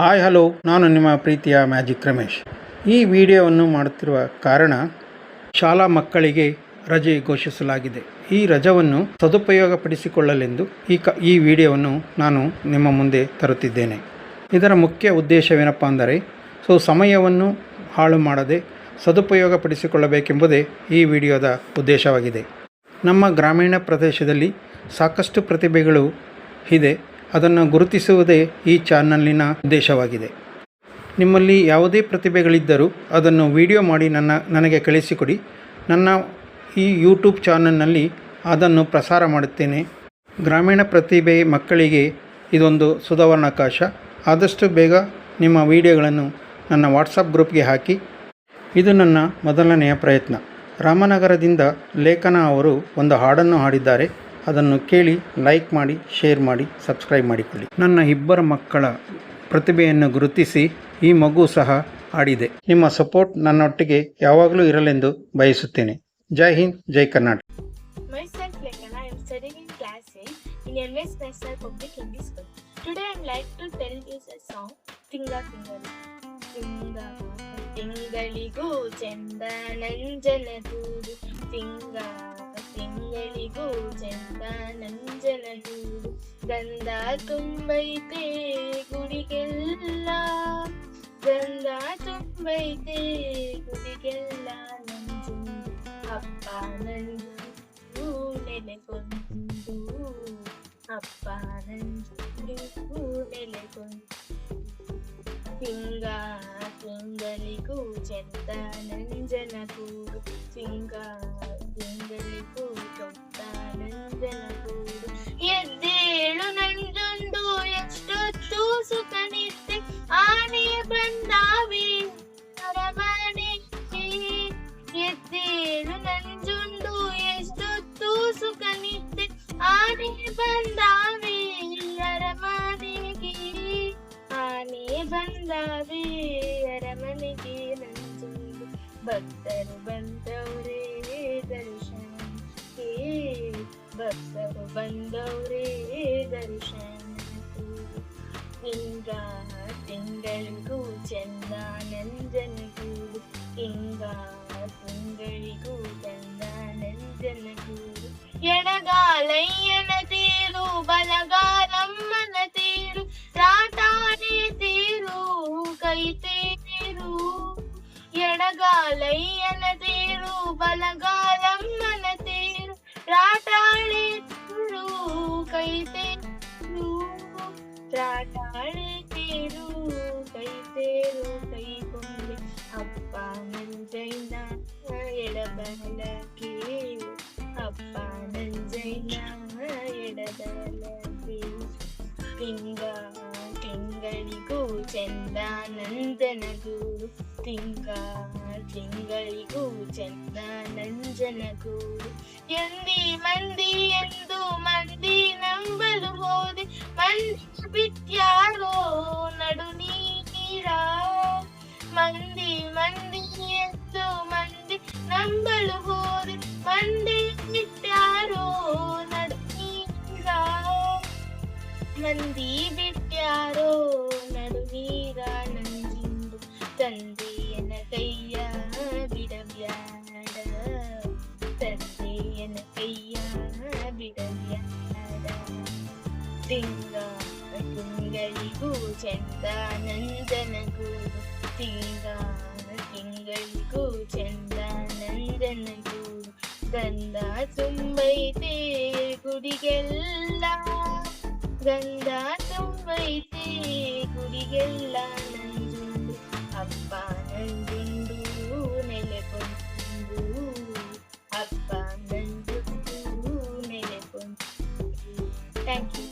Hi hello ನಾನು ನಿಮ್ಮ ಪ್ರೀತಿಯ ಮ್ಯಾಜಿಕ್ ರಮೇಶ್. ಈ ವಿಡಿಯೋವನ್ನು ಮಾಡುತ್ತಿರುವ ಕಾರಣ ಶಾಲಾ ಮಕ್ಕಳಿಗೆ ರಜೆ ಘೋಷಿಸಲಾಗಿದೆ. ಈ ರಜವನ್ನು ಸದುಪಯೋಗಪಡಿಸಿಕೊಳ್ಳಲೆಂದು ಈ ಕ, ಈ ವಿಡಿಯೋವನ್ನು ನಾನು ನಿಮ್ಮ ಮುಂದೆ ತರುತ್ತಿದ್ದೇನೆ. ಇದರ ಮುಖ್ಯ ಉದ್ದೇಶವೇನಪ್ಪ ಅಂದರೆ, ಸೊ ಸಮಯವನ್ನು ಹಾಳು ಮಾಡದೆ ಸದುಪಯೋಗಪಡಿಸಿಕೊಳ್ಳಬೇಕೆಂಬುದೇ ಈ ವಿಡಿಯೋದ ಉದ್ದೇಶವಾಗಿದೆ. ನಮ್ಮ ಗ್ರಾಮೀಣ ಪ್ರದೇಶದಲ್ಲಿ ಸಾಕಷ್ಟು ಪ್ರತಿಭೆಗಳು ಇದೆ. ಅದನ್ನು ಗುರುತಿಸುವುದೇ ಈ ಚಾನಲಿನ ಉದ್ದೇಶವಾಗಿದೆ. ನಿಮ್ಮಲ್ಲಿ ಯಾವುದೇ ಪ್ರತಿಭೆಗಳಿದ್ದರೂ ಅದನ್ನು ವಿಡಿಯೋ ಮಾಡಿ ನನ್ನ, ನನಗೆ ಕಳಿಸಿಕೊಡಿ. ನನ್ನ ಈ ಯೂಟ್ಯೂಬ್ ಚಾನಲ್ನಲ್ಲಿ ಅದನ್ನು ಪ್ರಸಾರ ಮಾಡುತ್ತೇನೆ. ಗ್ರಾಮೀಣ ಪ್ರತಿಭೆ ಮಕ್ಕಳಿಗೆ ಇದೊಂದು ಸುಧಾರಣಾವಕಾಶ ಆದಷ್ಟು ಬೇಗ ನಿಮ್ಮ ವಿಡಿಯೋಗಳನ್ನು ನನ್ನ ವಾಟ್ಸಪ್ ಗ್ರೂಪ್ಗೆ ಹಾಕಿ. ಇದು ನನ್ನ ಮೊದಲನೆಯ ಪ್ರಯತ್ನ. ರಾಮನಗರದಿಂದ ಲೇಖನ ಅವರು ಒಂದು ಹಾಡನ್ನು ಹಾಡಿದ್ದಾರೆ. ಅದನ್ನು ಕೇಳಿ ಲೈಕ್ ಮಾಡಿ ಶೇರ್ ಮಾಡಿ ಸಬ್ಸ್ಕ್ರೈಬ್ ಮಾಡಿಕೊಳ್ಳಿ. ನನ್ನ ಇಬ್ಬರ ಮಕ್ಕಳ ಪ್ರತಿಭೆಯನ್ನು ಗುರುತಿಸಿ ಈ ಮಗು ಸಹ ಆಡಿದೆ. ನಿಮ್ಮ ಸಪೋರ್ಟ್ ನನ್ನೊಟ್ಟಿಗೆ ಯಾವಾಗಲೂ ಇರಲೆಂದು ಬಯಸುತ್ತೇನೆ. ಜೈ ಹಿಂದ್ ಜೈ Karnataka. Myself Lekana, I am studying class 8 in MS National Public Hindi School. Today I'd like to tell you a song, Tinga Tingali. Tinga ತಿಂಗಳಿಗೂ ಚಂದ ನಂಜನ ಗೂಡು ತಿಂಗ ತಿಂಗಳಿಗೂ ಚಂದ ನಂಜನ ಗೂಡು ಗಂಧ ತುಂಬೈತೆ ಗುಡಿಗೆಲ್ಲ ಗಂಧ ತುಂಬೈತೆ ಗುಡಿಗೆಲ್ಲ ನಂಜುಂಡು ಅಪ್ಪ ನಂಜು ನೆಲೆಗೊಂಡು ಅಪ್ಪ ನಂಜು ನೆಲೆಗೊಂಡು ತಿಂಗ ತಿಂಗಳಿಗೂ ಚೆಂದ ನಂಜನ ಕೂಡು ತಿಂಗ ತಿಂಗಳಿಗೂ ಚೊತ್ತ ನಂಜನ ಎದ್ದೇಳು ನಂಜುಂಡು, ಎಷ್ಟೊತ್ತು ಸುಖ ನಿದ್ದೆ ಆನೆ ಬಂದಾವೆ, ಅರಮನೆ ಎದ್ದೇಳು ನಂಜುಂಡು, ಎಷ್ಟೊತ್ತು ಸುಖ ನಿದ್ದೆ ಆನೆ ಬಂದಾವೆ ಅರಮನೆಗೆ. ಆನೆ ಬಂದಾವೆ, ಅರಮನೆಗೆ ನಂಜುಂಡು, ಭಕ್ತರು ಬಂದವರೇ ದರ್ಶನಕ್ಕೆ ತಿಂಗ ತಿಂಗಳಿಗೂ ಚಂದ ನಂಜನಗೂಡು ತಿಂಗ ತಿಂಗಳಿಗೂ ಚಂದ ನಂಜನಗೂಡು ಎಡಗಾಲಯ್ಯನ ತೇರು ಬಲಗಾಲಮ್ಮನ ತೇರು ರಾಟಾಣೆ ತೇರು ಕೈ ತೇರು ಎಡಗಾಲಯ್ಯನ ತೇರು ಬಲಗಾಲಮ್ಮನ ತೇರು ರಾಟಾಳೆ ತೇರು ಕೈ ತೇರು ರಾಟಾಳೆ ತೇರು ಕೈ ತೇರು ಕೈ ಕೊಂಬೆ ಅಪ್ಪ ನಂಜಯ್ಯನ ಎಡಬಲಕ್ಕೆ ಅಪ್ಪ ನಂಜಯ್ಯನ ಎಡಬಲಕ್ಕೆ ತಿಂಗ ತಿಂಗಳಿಗೂ ಚಂದ ನಂದನಗೂಡು ತಿಂಗ ತಿಂಗಳಿಗೂ ಚಂದ ನಂಜನಗೂಡು ಎಂದಿ ಮಂದಿ ಎಂದು ಮಂದಿ ಮಂದಿ ಎಂದು ಮಂದಿ ನಂಬಲು ಹೋದೆ ಮಂದಿ ಬಿಟ್ಯಾರೋ ನಡು ನೀರ ಮಂದಿ ಬಿಟ್ಯಾರೋ ನಡು ನೀರ ನಂಜಿಂದು ತಂದೆಯನ ಕೈಯ ಬಿಡಬ್ಯಾಡ ತಂದೆಯನ ಕೈಯ ಬಿಡಬ್ಯಾಡ ತಿಂಗ ತಿಂಗಳಿಗೂ ಚಂದ ನಂದನಗೂಡು ತಿಂಗ ತಿಂಗಳಿಗೂ ಚಂದ ನಂದನಗೂಡು ಗಂಧ ತುಂಬೈತೆ ಗುಡಿಗೆಲ್ಲ ಗಂಧ ತುಂಬೈತೆ ಗುಡಿಗೆಲ್ಲ ನಂಜುಂಡು ಅಪ್ಪ ನಂಜುಂಡು ನೆಲೆಗೊಂಡು ಅಪ್ಪ ನಂಜುಂಡು ನೆಲೆಗೊಂಡು ಥ್ಯಾಂಕ್ ಯು